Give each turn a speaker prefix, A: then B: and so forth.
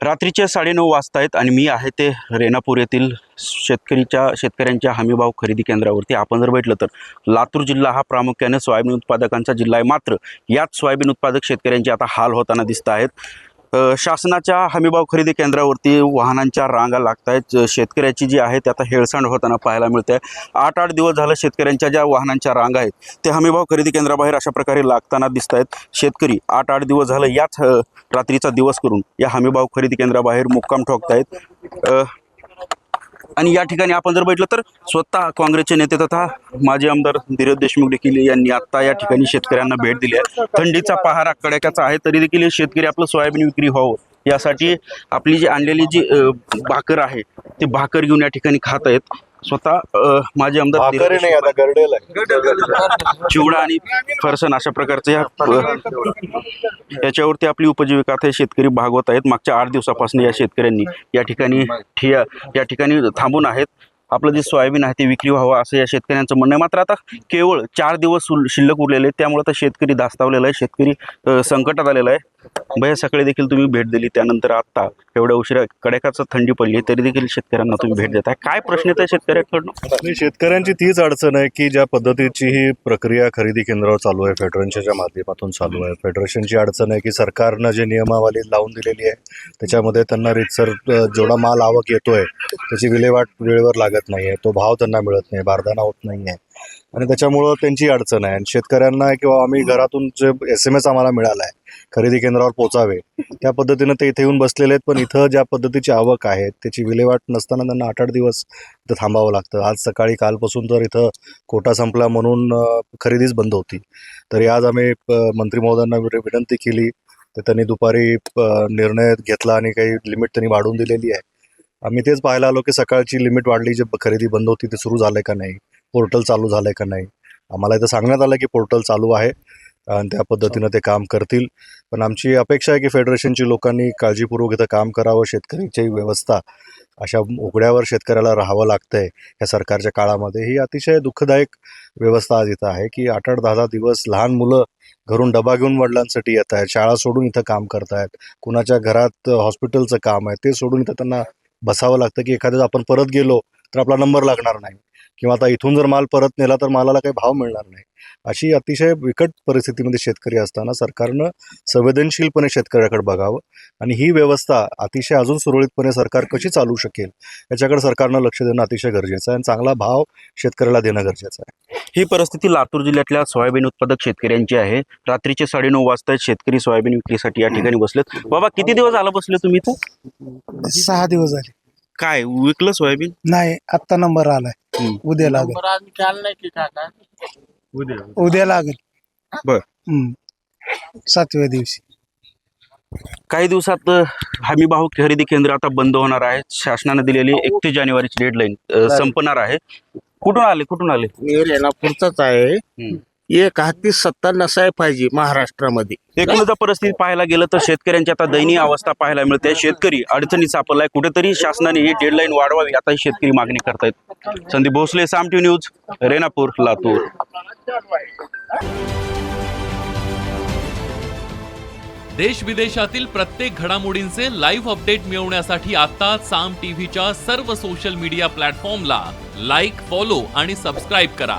A: रात्रीचे साडेनऊ वाजता आहेत आणि मी आहे ते रेणापूर येथील शेतकरीच्या शेतकऱ्यांच्या हमीभाव खरेदी केंद्रावरती. आपण जर भेटलं तर लातूर जिल्हा हा प्रामुख्याने सोयाबीन उत्पादकांचा जिल्हा आहे. मात्र याच सोयाबीन उत्पादक शेतकऱ्यांचे आता हाल होताना दिसत आहेत. शासनाच्या हमीभाव खरेदी केंद्रावरती वाहनांच्या रांगा लागत आहेत शेतकऱ्याची जी आहे ते आता हेळसांड होताना पाहायला मिळते आठ आठ दिवस झालं शेतकऱ्यांच्या ज्या वाहनांच्या रांगा आहेत ते हमीभाव खरेदी केंद्राबाहेर अशा प्रकारे लागताना दिसत आहेत शेतकरी आठ आठ दिवस झालं याच रात्रीचा दिवस करून या हमीभाव खरेदी केंद्राबाहेर मुक्काम ठोकत आहेत आणि या ठिकाणी आपण जर बघितलं तर स्वतः काँग्रेसचे नेते तथा माजी आमदार धीरज देशमुख देखील यांनी आता या ठिकाणी शेतकऱ्यांना भेट दिली आहे. थंडीचा पहारा कडाक्याचा आहे तरी देखील शेतकरी आपलं सोयाबीन विक्री व्हावं यासाठी आपली जी आणलेली जी भाकर आहे ती भाकर घेऊन या ठिकाणी खात आहेत. स्वतः माजी आमदार धीरज
B: भाकरी नाही आता गरडेल आहे.
A: चिवडा आणि फरसन अशा प्रकारचे या याच्यावरती आपली उपजीविका आता हे शेतकरी भागवत आहेत. मागच्या आठ दिवसापासून या शेतकऱ्यांनी या ठिकाणी ठिया या ठिकाणी थांबून आहेत. आपलं जे सोयाबीन आहे ते विक्री व्हावं असं या शेतकऱ्यांचं म्हणणं आहे. मात्र आता केवळ चार दिवस उल- शिल्लक उरलेले आहेत. त्यामुळे आता शेतकरी धास्तावलेला आहे. शेतकरी अ, संकटात आलेला आहे. भया सकाळी देखील तुम्ही भेट दिली त्यानंतर आता एवढ्या उशिरा कड्याकाचं थंडी पडली तरी देखील शेतकऱ्यांना तुम्ही भेट देताय. काय प्रश्न येत आहे शेतकऱ्याकडनं?
B: आणि शेतकऱ्यांची तीच अडचण आहे की ज्या पद्धतीची ही प्रक्रिया खरेदी केंद्रावर चालू आहे फेडरेशनच्या माध्यमातून चालू आहे. फेडरेशनची अडचण आहे की सरकारनं जे नियमावली लावून दिलेली आहे त्याच्यामध्ये त्यांना रितसर जेवढा माल आवक येतोय त्याची विल्हेवाट वेळेवर लागत नाही आहे तो भाव त्यांना मिळत नाही बारदाना होत नाही आहे आणि त्याच्यामुळं त्यांची अडचण आहे. आणि शेतकऱ्यांना किंवा आम्ही घरातून जे एस एम एस आम्हाला मिळाला आहे खरेदी केंद्रावर पोचावे. त्या पद्धतीनं ते इथे येऊन बसलेले आहेत पण इथं ज्या पद्धतीची आवक आहे त्याची विल्हेवाट नसताना त्यांना आठ आठ दिवस इथं थांबावं लागतं. आज सकाळी कालपासून तर इथं कोटा संपला म्हणून खरेदीच बंद होती. तरी आज आम्ही मंत्री महोदयांना विनंती केली. तर त्यांनी दुपारी निर्णय घेतला आणि काही लिमिट त्यांनी वाढवून दिलेली आहे. आम्ही तेच पाहायला आलो की सकाळची लिमिट वाढली जे खरेदी बंद होती ते सुरू झालं का नाही? पोर्टल चालू झालं का नाही? आम्हाला इथं सांगण्यात आलं की पोर्टल चालू आहे. आणि त्या पद्धतीनं ते काम करतील. पण आमची अपेक्षा आहे की फेडरेशनची लोकांनी काळजीपूर्वक इथं काम करावं शेतकऱ्यांची व्यवस्था अशा उघड्यावर शेतकऱ्याला राहावं लागतंय या सरकारच्या काळामध्ये. ही अतिशय दुःखदायक व्यवस्था आज इथं आहे की आठ आठ दहा दहा दिवस लहान मुलं घरून डबा घेऊन वडिलांसाठी येत आहेत शाळा सोडून इथं काम करतायत कुणाच्या घरात हॉस्पिटलचं काम आहे ते सोडून इथं त्यांना बसावं लागतं की एखाद्या आपण परत गेलो तर आपला नंबर लागणार नाही. किंवा आता इथून जर माल परत नेला तर मालाला काही भाव मिळणार नाही. अशी अतिशय बिकट परिस्थितीमध्ये शेतकरी असताना सरकारनं संवेदनशीलपणे शेतकऱ्याकडे बघावं आणि ही व्यवस्था अतिशय अजून सुरळीतपणे सरकार कशी चालू शकेल याच्याकडे सरकारनं लक्ष देणं अतिशय गरजेचं आहे आणि चांगला भाव शेतकऱ्याला देणं गरजेचं आहे.
A: ही परिस्थिती लातूर जिल्ह्यातल्या सोयाबीन उत्पादक शेतकऱ्यांची आहे. रात्रीचे साडेनऊ वाजता शेतकरी सोयाबीन विक्रीसाठी या ठिकाणी बसलेत. बाबा किती दिवस झालं बसले तुम्ही इथं?
C: सहा दिवस झाले.
A: काय विकलं सोयाबीन?
C: नाही आत्ता नंबर आलाय. उद्या लागेल.
D: नंबर आज निकाल नाही की काका?
C: उद्या लागेल.
A: बर.
C: हम्म. सातव्या दिवशी.
A: काही दिवसात अ, हमी भाव खरेदी केंद्र आता बंद होणार आहे. शासनाने दिलेली एकतीस जानेवारीची डेडलाईन संपणार आहे. कुठून आले? कुठून आले?
D: मी रेणापूरचाच आहे. एक हाती सत्ता नसाय पाहिजे महाराष्ट्रामध्ये.
A: एकूणच परिस्थिती पाहायला गेलं तर शेतकऱ्यांची आता दयनीय अवस्था पाहायला मिळते. शेतकरी अडचणीत सापडलाय. कुठेतरी शासनाने ही डेडलाईन वाढवावी. आता ही शेतकरी मागणी करतायत. Sandeep Bhosale Saam T news Renapur Latur.
E: देश विदेशातील प्रत्येक घडामोडींचे लाईव्ह अपडेट मिळवण्यासाठी आता साम टीव्हीच्या सर्व सोशल मीडिया प्लॅटफॉर्मला लाईक फॉलो आणि सबस्क्राईब करा.